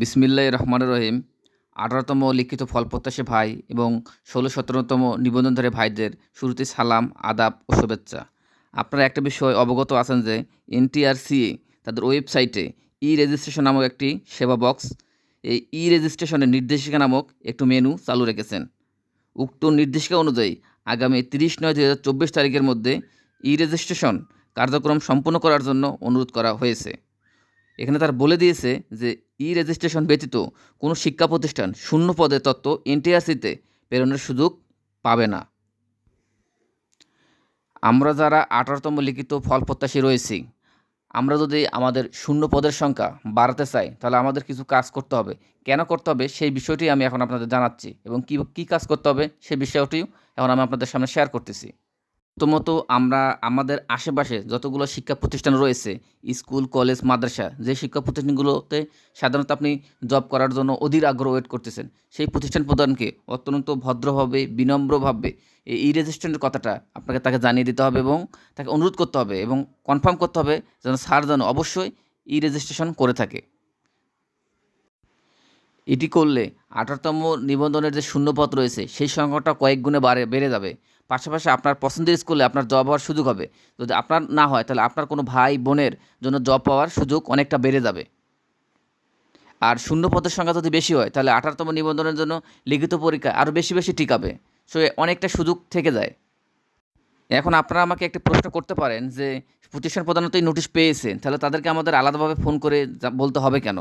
বিসমিল্লাহ রহমান রহিম। আঠারোতম লিখিত ফল প্রত্যাশী ভাই এবং ষোলো সতেরোতম নিবন্ধনধারী ভাইদের শুরুতে সালাম, আদাব ও শুভেচ্ছা। আপনারা একটা বিষয় অবগত আছেন যে এনটিআরসিএ তাদের ওয়েবসাইটে ই রেজিস্ট্রেশন নামক একটি সেবা বক্স, এই ই রেজিস্ট্রেশনের নির্দেশিকা নামক একটু মেনু চালু রেখেছেন। উক্ত নির্দেশিকা অনুযায়ী আগামী তিরিশ নয় দু হাজার চব্বিশ তারিখের মধ্যে ই রেজিস্ট্রেশন কার্যক্রম সম্পন্ন করার জন্য অনুরোধ করা হয়েছে। এখানে তার বলে দিয়েছে যে, ই রেজিস্ট্রেশন ব্যতীত কোনো শিক্ষা প্রতিষ্ঠান শূন্য পদে তত্ত্ব এনটিআরসিতে প্রেরণের সুযোগ পাবে না। আমরা যারা আঠারোতম লিখিত ফল প্রত্যাশী রয়েছি, আমরা যদি আমাদের শূন্য পদের সংখ্যা বাড়াতে চাই, তাহলে আমাদের কিছু কাজ করতে হবে। কেন করতে হবে? সেই বিষয়টি আমি এখন আপনাদের জানাচ্ছি এবং কী কী কাজ করতে হবে সেই বিষয়টিও এখন আমি আপনাদের সামনে শেয়ার করতেছি। প্রথমত আমরা আমাদের আশেপাশে যতগুলো শিক্ষা প্রতিষ্ঠান রয়েছে, স্কুল, কলেজ, মাদ্রাসা, যে শিক্ষা প্রতিষ্ঠানগুলোতে সাধারণত আপনি জব করার জন্য অধীর আগ্রহ ওয়েট করতেছেন, সেই প্রতিষ্ঠান প্রধানকে অত্যন্ত ভদ্রভাবে, বিনম্রভাবে এই ই রেজিস্ট্রেশনের কথাটা আপনাকে তাকে জানিয়ে দিতে হবে এবং তাকে অনুরোধ করতে হবে এবং কনফার্ম করতে হবে যেন স্যার যেন অবশ্যই ই রেজিস্ট্রেশন করে থাকে। এটি করলে আঠারোতম নিবন্ধনের যে শূন্যপথ রয়েছে, সেই সংখ্যাটা কয়েক গুণে বাড়ে, বেড়ে যাবে। পাশাপাশি আপনার পছন্দের স্কুলে আপনার জব হওয়ার সুযোগ হবে। যদি আপনার না হয়, তাহলে আপনার কোনো ভাই বোনের জন্য জব পাওয়ার সুযোগ অনেকটা বেড়ে যাবে। আর শূন্য পদের সংখ্যা যদি বেশি হয়, তাহলে আঠারোতম নিবন্ধনের জন্য লিখিত পরীক্ষা আরও বেশি বেশি টিকাবে। সো অনেকটা সুযোগ থেকে যায়। এখন আপনারা আমাকে একটা প্রশ্ন করতে পারেন যে, প্রতিষ্ঠান প্রধানত নোটিশ পেয়েছেন, তাহলে তাদেরকে আমাদের আলাদাভাবে ফোন করে বলতে হবে কেন?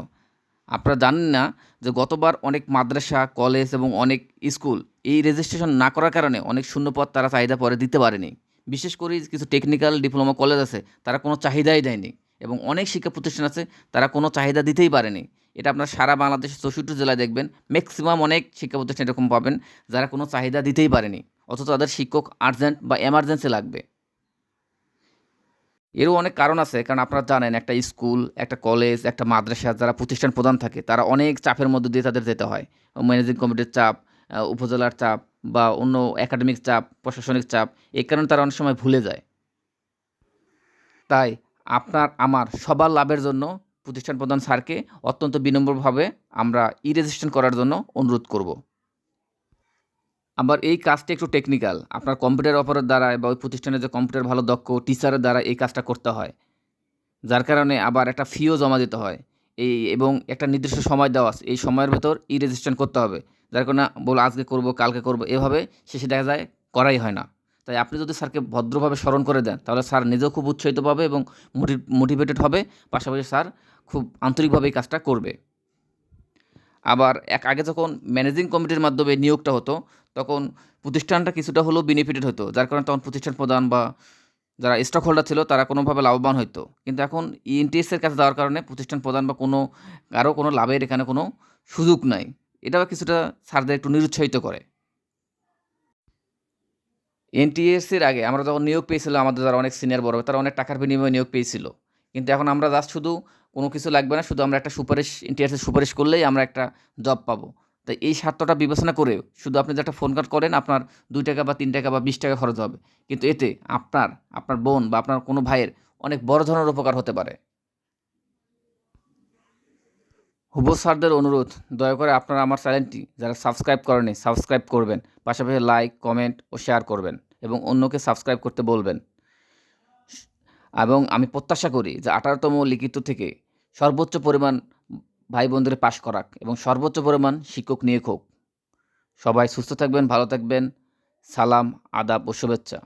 আপনারা জানেন না যে গতবার অনেক মাদ্রাসা, কলেজ এবং অনেক স্কুল এই রেজিস্ট্রেশন না করার কারণে অনেক শূন্যপদ তারা চাহিদা পরে দিতে পারেনি। বিশেষ করে কিছু টেকনিক্যাল ডিপ্লোমা কলেজ আছে, তারা কোনো চাহিদাই দেয়নি এবং অনেক শিক্ষা প্রতিষ্ঠান আছে, তারা কোনো চাহিদা দিতেই পারেনি। এটা আপনার সারা বাংলাদেশের চৌষট্টি জেলায় দেখবেন ম্যাক্সিমাম অনেক শিক্ষা প্রতিষ্ঠান এরকম পাবেন যারা কোনো চাহিদা দিতেই পারেনি, অথচ তাদের শিক্ষক আর্জেন্ট বা এমার্জেন্সি লাগবে। এরও অনেক কারণ আছে, কারণ আপনারা জানেন একটা স্কুল, একটা কলেজ, একটা মাদ্রাসা যারা প্রতিষ্ঠান প্রধান থাকে, তারা অনেক চাপের মধ্যে দিয়ে তাদের যেতে হয়। ম্যানেজিং কমিটির চাপ উপজেলার চাপ বা অন্য একাডেমিক চাপ, প্রশাসনিক চাপ এই কারণে তারা অনেক সময় ভুলে যায়। তাই আপনার, আমার সবার লাভের জন্য প্রতিষ্ঠান প্রধান স্যারকে অত্যন্ত বিনম্রভাবে আমরা ই রেজিস্ট্রেশন করার জন্য অনুরোধ করব। আবার এই কাজটা একটু টেকনিক্যাল আপনার কম্পিউটার অপারের দ্বারা বা ওই প্রতিষ্ঠানের যে কম্পিউটার ভালো, দক্ষ টিচারের দ্বারা এই কাজটা করতে হয়। যার কারণে আবার একটা ফিও জমা দিতে হয়। এই এবং একটা নির্দিষ্ট সময় দেওয়া আছে। এই সময়ের ভেতর ই রেজিস্ট্রেশন করতে হবে। যার কারণে বল, আজকে করব, কালকে করব। এভাবে শেষে দেখা যায় করাই হয় না। তাই আপনি যদি স্যারকে ভদ্রভাবে স্মরণ করে দেন, তাহলে স্যার নিজেও খুব উৎসাহিত পাবে এবং মোটিভেটেড হবে। পাশাপাশি স্যার খুব আন্তরিকভাবে এই কাজটা করবে। আবার এক আগে যখন ম্যানেজিং কমিটির মাধ্যমে নিয়োগটা হতো, তখন প্রতিষ্ঠানটা কিছুটা হলেও বেনিফিটেড হতো। যার কারণে তখন প্রতিষ্ঠান প্রধান বা যারা স্টক হোল্ডার ছিল, তারা কোনোভাবে লাভবান হতো কিন্তু এখন ইএনটিএসের কাছে যাওয়ার কারণে প্রতিষ্ঠান প্রধান বা কোনো, কারও কোনো লাভের এখানে কোনো সুযোগ নাই। এটাও কিছুটা স্যারদের একটু নিরুৎসাহিত করে। এনটিএসের আগে আমরা যখন নিয়োগ পেয়েছিলাম, আমাদের যারা অনেক সিনিয়র বড়, তারা অনেক টাকার বিনিময়ে নিয়োগ পেয়েছিল। কিন্তু এখন আমরা জাস্ট শুধু কোনো কিছু লাগবে না, শুধু আমরা একটা সুপারিশ এনটিএসের সুপারিশ করলেই আমরা একটা জব পাবো। তাই এই স্বার্থটা বিবেচনা করে শুধু আপনি যে একটা ফোন কল করেন, আপনার দুই টাকা বা তিন টাকা বা বিশ টাকা খরচ হবে। কিন্তু এতে আপনার আপনার বোন বা আপনার কোনো ভাইয়ের অনেক বড় ধরনের উপকার হতে পারে। হুব স্যারদের অনুরোধ, দয়া করে আপনারা আমার চ্যানেলটি যারা সাবস্ক্রাইব করেনি সাবস্ক্রাইব করবেন। পাশাপাশি লাইক কমেন্ট ও শেয়ার করবেন এবং অন্যকে সাবস্ক্রাইব করতে বলবেন। এবং আমি প্রত্যাশা করি যে আঠারোতম লিখিত থেকে সর্বোচ্চ পরিমাণ ভাই বোনদের পাশ করাক এবং সর্বোচ্চ পরিমাণ শিক্ষক নিয়োগ হোক। সবাই সুস্থ থাকবেন, ভালো থাকবেন। সালাম, আদাব ও শুভেচ্ছা।